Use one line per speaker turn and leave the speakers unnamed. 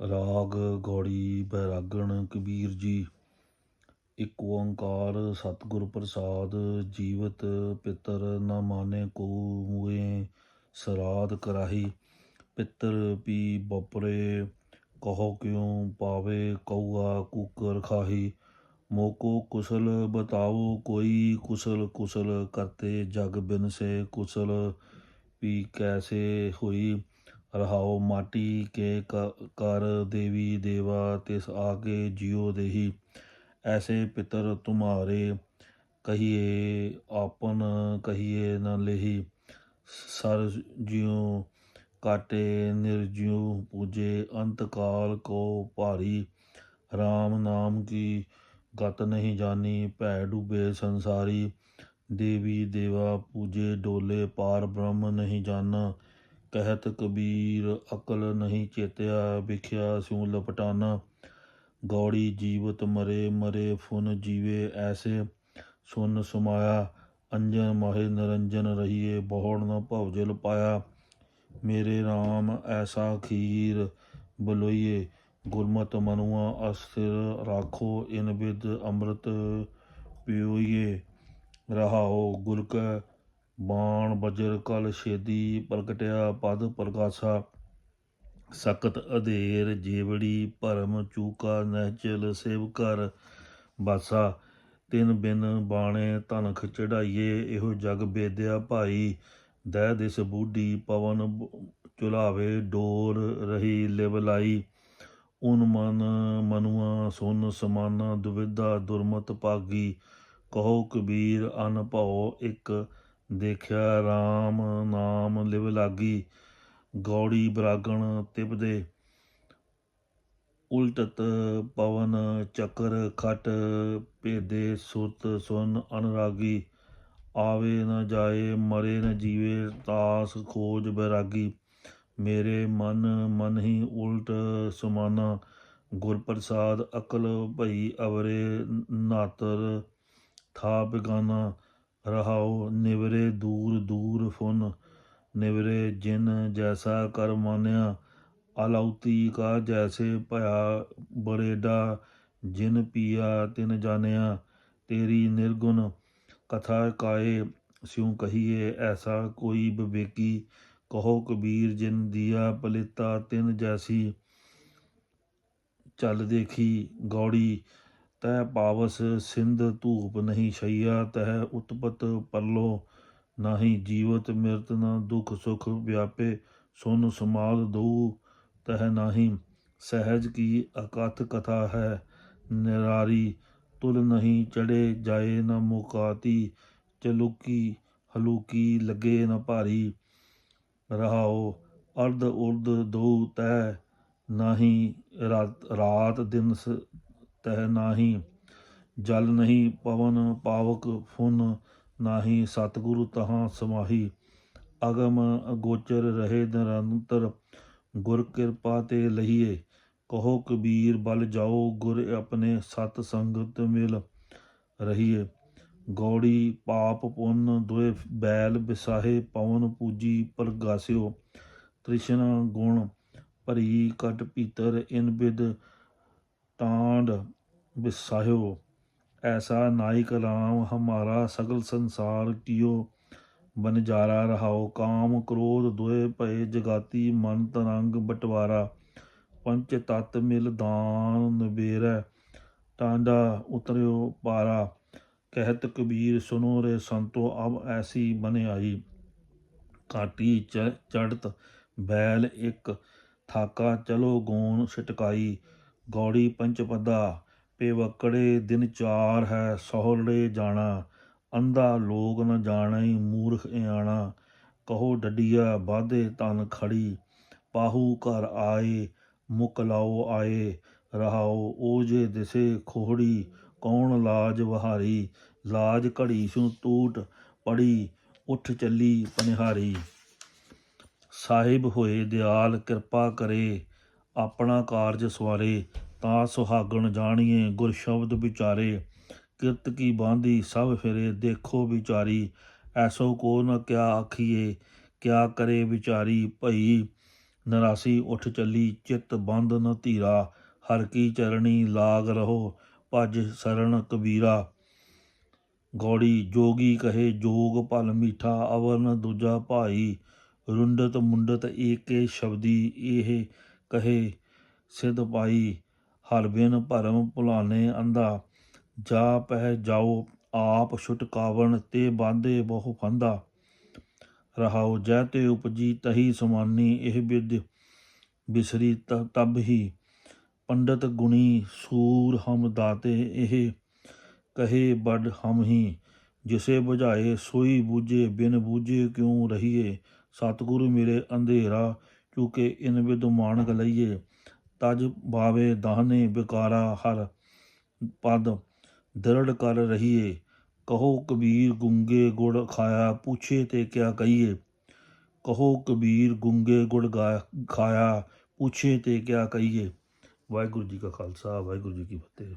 ਰਾਗ ਗੌੜੀ ਬੈਰਾਗਣ ਕਬੀਰ ਜੀ। ਇਕ ਓੰਕਾਰ ਸਤਿਗੁਰ ਪ੍ਰਸਾਦ, ਜੀਵਤ ਪਿਤਰ ਨਾ ਮਾਨੇ ਕੋ ਮੂਏ ਸਰਾਧ ਕਰਾਹੀ। ਪਿੱਤਰ ਪੀ ਬਪਰੇ, ਕਹੋ ਕਿਉ ਪਾਵੇ ਕਉਆ ਕੂਕਰ ਖਾਹੀ। ਮੋਕੋ ਕੁਸਲ ਬਤਾਓ ਕੋਈ ਕੁਸਲ ਕੁਸਲ ਕਰਤੇ ਜਗ ਬਿਨ ਸੇ ਕੁਸਲ। ਵੀ ਕੈਸੇ ਹੋਈ ਰਹਾਓ, ਮਾਟੀ ਕੇ ਕਰ ਦੇਵੀ ਦੇਵਾ ਤਿਸ ਆਗੇ ਜਿਉ ਦੇਹੀ। ਐਸੇ ਪਿਤਰ ਤੁਮਾਰੇ ਕਹੀਏ, ਆਪਨ ਕਹੀਏ ਨ ਲੇਹੀ। ਸਰ ਜਿਉ ਕਾਟੇ ਨਿਰਜਿਉ ਪੂਜੇ ਅੰਤਕਾਲ ਕੋ ਭਾਰੀ। RAM ਨਾਮ ਕੀ ਗਤ ਨਹੀਂ ਜਾਣੀ ਭੈ ਡੂਬੇ ਸੰਸਾਰੀ। ਦੇਵੀ ਦੇਵਾ ਪੂਜੇ ਡੋਲੇ, ਪਾਰ ਬ੍ਰਹਮ ਨਹੀਂ ਜਾਣਾ ਕਹਿਤ ਕਬੀਰ, ਅਕਲ ਨਹੀਂ ਚੇਤਿਆ, ਵਿਖਿਆ ਸਿਉ ਲਪਟਾਨਾ। ਗੌੜੀ ਜੀਵਤ ਮਰੇ ਮਰੇ ਫੁਨ ਜੀਵੇ ਐਸੇ। ਸੁਨ ਸਮਾਇਆ, ਅੰਜਨ ਮਾਹੇ ਨਿਰੰਜਨ ਰਹੀਏ ਬਹੁੜ ਨ ਭਵਜਲ ਪਾਇਆ। ਮੇਰੇ RAM ਐਸਾ ਖੀਰ ਬਲੋਈਏ, ਗੁਰਮਤ ਮਨੁਆ ਅਸਥਿਰ ਰਾਖੋ, ਇਨ ਬਿਦ ਅੰਮ੍ਰਿਤ ਪਿਓਈਏ। ਰਹਾਓ ਗੁਰ ਕੈ ਬਾਣ, ਬਜਰ, ਕਲ, ਛੇਦੀ, ਪ੍ਰਗਟਿਆ, ਪਦ ਪ੍ਰਕਾਸ਼ਾ ਸਖਤ ਅਧੇਰ, ਜੀਵੜੀ, ਭਰਮ, ਚੂਕਾ, ਨਹਿਚਲ ਸੇਵ ਕਰ ਬਾਸਾ, ਤਿਨ ਬਿਨ ਬਾਣੇ, ਧਨਖ ਚੜਾਈਏ, ਇਹੋ ਜਗ ਬੇਦਿਆ ਭਾਈ, ਦਹਿ ਦਿਸ ਬੂਢੀ, ਪਵਨ ਚੁਲਾਵੇ, ਡੋਰ ਰਹੀ ਲਿਵਲਾਈ ਉਨ ਮਨ ਮਨੁਆ, ਸੁਨ ਸਮਾਨਾ, ਦੁਵਿਧਾ, ਦੁਰਮਤ ਭਾਗੀ, ਕਹੋ ਕਬੀਰ, ਅਨ ਭਉ ਇੱਕ ਦੇਖਿਆ RAM ਨਾਮ ਲਿਵ ਲਾਗੀ, ਗੌੜੀ ਬਰਾਗਣ ਤਿਬਦੇ ਉਲਟਤ ਪਵਨ ਚੱਕਰ ਖਟ ਭੇਦੇ ਸੁਤ ਸੁਨ ਅਨਰਾਗੀ, ਆਵੇ ਨ ਜਾਏ ਮਰੇ ਨ ਜੀਵੇ ਤਾਸ ਖੋਜ ਬੈਰਾਗੀ। ਮੇਰੇ ਮਨ ਮਨ ਹੀ ਉਲਟ ਸੁਮਾਨਾ ਗੁਰ ਪ੍ਰਸਾਦ ਅਕਲ ਭਈ ਅਵਰੇ ਨਾਤਰ ਥਾ ਬਿਗਾਨਾ ਰਹਾਉ ਨਿਵਰੇ ਦੂਰ ਦੂਰ ਫੁਨ। ਨਿਵਰੇ ਜਿਨ ਜੈਸਾ ਕਰ ਮਾਨਿਆ ਅਲੌਤੀ ਕਾ ਜੈਸੇ ਭਇਆ ਬਰੇਡਾ। ਜਿਨ ਪੀਆ, ਤਿਨ ਜਾਣਿਆ, ਤੇਰੀ ਨਿਰਗੁਣ ਕਥਾ ਕਾਏ, ਸਿਉ ਕਹੀਏ, ਐਸਾ ਕੋਈ ਵਿਵੇਕੀ ਕਹੋ ਕਬੀਰ, ਜਿਨ ਦੀਆ ਪਲਿਤਾ, ਤਿਨ ਜੈਸੀ ਚੱਲ ਦੇਖੀ ਗੌੜੀ। ਤੈ ਪਾਵਸ ਸਿੰਧ ਧੂਪ ਨਹੀਂ ਛਈਆ, ਤਹਿ ਉਤਪਤ ਪਰਲੋ ਨਾਹੀ ਜੀਵਤ ਮਿਰਤ ਨਾ ਦੁਖ ਸੁਖ ਵਿਆਪੇ, ਸੁਨ ਸਮਾਦ ਦਉ ਤਹ ਨਾਹੀ। ਸਹਿਜ ਕੀ ਅਕਥ ਕਥਾ ਹੈ, ਨਿਰਾਰੀ ਤੁਲ ਨਹੀਂ ਚੜੇ ਜਾਏ ਨ ਮੁਕਾਤੀ, ਚਲੁਕੀ ਹਲੂਕੀ ਲੱਗੇ ਨ ਭਾਰੀ। ਰਹਾਓ ਅਰਧ ਉਰਧ ਦੋ ਤੈ ਨਾਹੀ ਰਾਤ ਰਾਤ ਦਿਨ ਸ- ਤਹਿ ਨਾਹੀ, ਜਲ ਨਹੀਂ ਪਵਨ ਪਾਵਕ ਫੁਨ ਨਾਹੀ, ਸਤਿਗੁਰੂ ਤਹਾਂ ਸਮਾਹੀ। ਅਗਮ ਅਗੋਚਰ ਰਹੇ ਨਿਰੰਤਰ, ਗੁਰ ਕਿਰਪਾ ਤੇ ਲਹੀਏ। ਕਹੋ ਕਬੀਰ, ਬਲ ਜਾਓ, ਗੁਰ ਆਪਣੇ ਸਤ ਸੰਗਤ ਮਿਲ ਰਹੀਏ। ਗੌੜੀ ਪਾਪ ਪੁੰਨ ਦੁਇ ਬੈਲ ਬਿਸਾਹੇ, ਪਵਨ ਪੂਜੀ ਪਰਗਾਸਿਓ। ਤ੍ਰਿਸ਼ਨਾ ਗੁਣ ਭਰੀ ਕਟ ਭੀਤਰ, ਇਨ ਬਿਦ ਤਾਂਡ ਬਿਸਾਹਿਓ ਐਸਾ ਨਾਇਕ ਰਾਮ ਹਮਾਰਾ ਸਗਲ ਸੰਸਾਰ ਕੀਓ। ਬਨਜਾਰਾ ਰਹਾਓ, ਕਾਮ ਕ੍ਰੋਧ ਦੁਏ ਭਏ, ਜਗਾਤੀ ਮਨ ਤਰੰਗ ਬਟਵਾਰਾ। ਪੰਚ ਤਤ ਮਿਲ ਦਾਨ ਨਿਬੇਰੈ, ਟਾਂਡਾ ਉਤਰਿਓ ਪਾਰਾ। ਕਹਿਤ ਕਬੀਰ, ਸੁਨੋ ਰੇ ਸੰਤੋ, ਅਬ ਐਸੀ ਬਨ ਆਈ। ਕਾਟੀ ਚੜਤ ਬੈਲ ਇੱਕ, ਥਾਕਾ ਚਲੋ ਗੋਣ ਛਟਕਾਈ। ਗੌੜੀ ਪੰਚਪਦਾ ਪੇਵਕੜੇ ਦਿਨ ਚਾਰ ਹੈ ਸੋਹਲੇ ਜਾਣਾ, ਅੰਧਾ ਲੋਕ ਨ ਜਾਣਈ ਮੂਰਖ ਇਆਣਾ, ਕਹੋ ਡੱਡੀਆ ਬਾਧੇ ਤਨ ਖੜੀ, ਪਾਹੂ ਘਰ ਆਏ, ਮੁਕ ਲਾਓ ਆਏ, ਰਹਾਓ ਓਜੇ ਦਿਸੇ ਖੋਹੜੀ, ਕੌਣ ਲਾਜ ਵਹਾਰੀ, ਲਾਜ ਘੜੀ ਸੁ ਟੂਟ ਪੜੀ, ਉੱਠ ਚੱਲੀ ਪਨਿਹਾਰੀ। ਸਾਹਿਬ ਹੋਏ ਦਿਆਲ ਕਿਰਪਾ ਕਰੇ ਆਪਣਾ ਕਾਰਜ ਸਵਾਰੇ, ਤਾਂ ਸੁਹਾਗਣ ਜਾਣੀਏ ਗੁਰ ਸ਼ਬਦ ਵਿਚਾਰੇ। ਕਿਰਤ ਕੀ ਬਾਂਦੀ ਸਭ ਫਿਰੇ, ਦੇਖੋ ਵਿਚਾਰੀ। ਐਸੋ ਕੋ ਨ ਕਿਆ ਆਖੀਏ, ਕਿਆ ਕਰੇ ਵਿਚਾਰੀ ਭਈ। ਨਰਾਸੀ ਉੱਠ ਚੱਲੀ, ਚਿੱਤ ਬੰਦ ਨ ਧੀਰਾ। ਹਰ ਕੀ ਚਰਣੀ ਲਾਗ ਰਹੋ, ਭਜ ਸਰਣ ਕਬੀਰਾ। ਗੌੜੀ ਜੋਗੀ ਕਹੇ, ਜੋਗ ਭਲ ਮੀਠਾ, ਅਵਰਨ ਦੂਜਾ ਭਾਈ। ਰੁੰਡਤ ਮੁੰਡਤ ਏਕੇ ਸ਼ਬਦੀ, ਇਹ ਕਹੇ, ਸਿਧ ਪਾਈ ਹਰ ਬਿਨ ਭਰਮ ਭੁਲਾਨੇ ਅੰਦਾ ਜਾ ਪਹਿ ਜਾਓ ਆਪ ਛੁਟਕਾਵਣ ਤੇ ਬਾਂਦੇ ਬਹੁ ਫੰਦਾ। ਰਹਾਉ ਜੈ ਤੇ ਉਪਜੀ ਤਹੀ ਸਮਾਨੀ, ਇਹ ਵਿਦ ਬਿਸਰੀ ਤ- ਤਬ ਹੀ। ਪੰਡਤ ਗੁਣੀ ਸੂਰ ਹਮ ਦਾਤੇ, ਇਹ ਕਹੇ ਬੜ ਹਮ ਹੀ। ਜਿਸੇ 부ਝਾਏ ਸੋਈ ਬੂਝੇ, ਬਿਨ ਬੂਝੇ ਕਿਉ ਰਹੀਏ? ਸਤਿਗੁਰੂ ਮੇਰੇ ਅੰਧੇਰਾ ਚੁਕੇ ਇਨ ਵਿਦ ਮਾਨਕ ਲਈਏ ਤਜ ਬਾਵੇ ਦਾਹਨੇ ਵਿਕਾਰਾ ਹਰ ਪਦ ਦਰੜ ਕਰ ਰਹੀਏ। ਕਹੋ ਕਬੀਰ ਗੁੰਗੇ ਗੁੜ ਖਾਇਆ, ਪੁੱਛੇ ਤੇ ਕਿਆ ਕਹੀਏ। ਕਹੋ ਕਬੀਰ ਗੁੰਗੇ ਗੁੜ ਗਾ- ਖਾਇਆ, ਪੁੱਛੇ ਤੇ ਕਿਆ ਕਹੀਏ। ਵਾਹਿਗੁਰੂ ਜੀ ਕਾ ਖਾਲਸਾ, ਵਾਹਿਗੁਰੂ ਜੀ ਕੀ ਫਤਿਹ।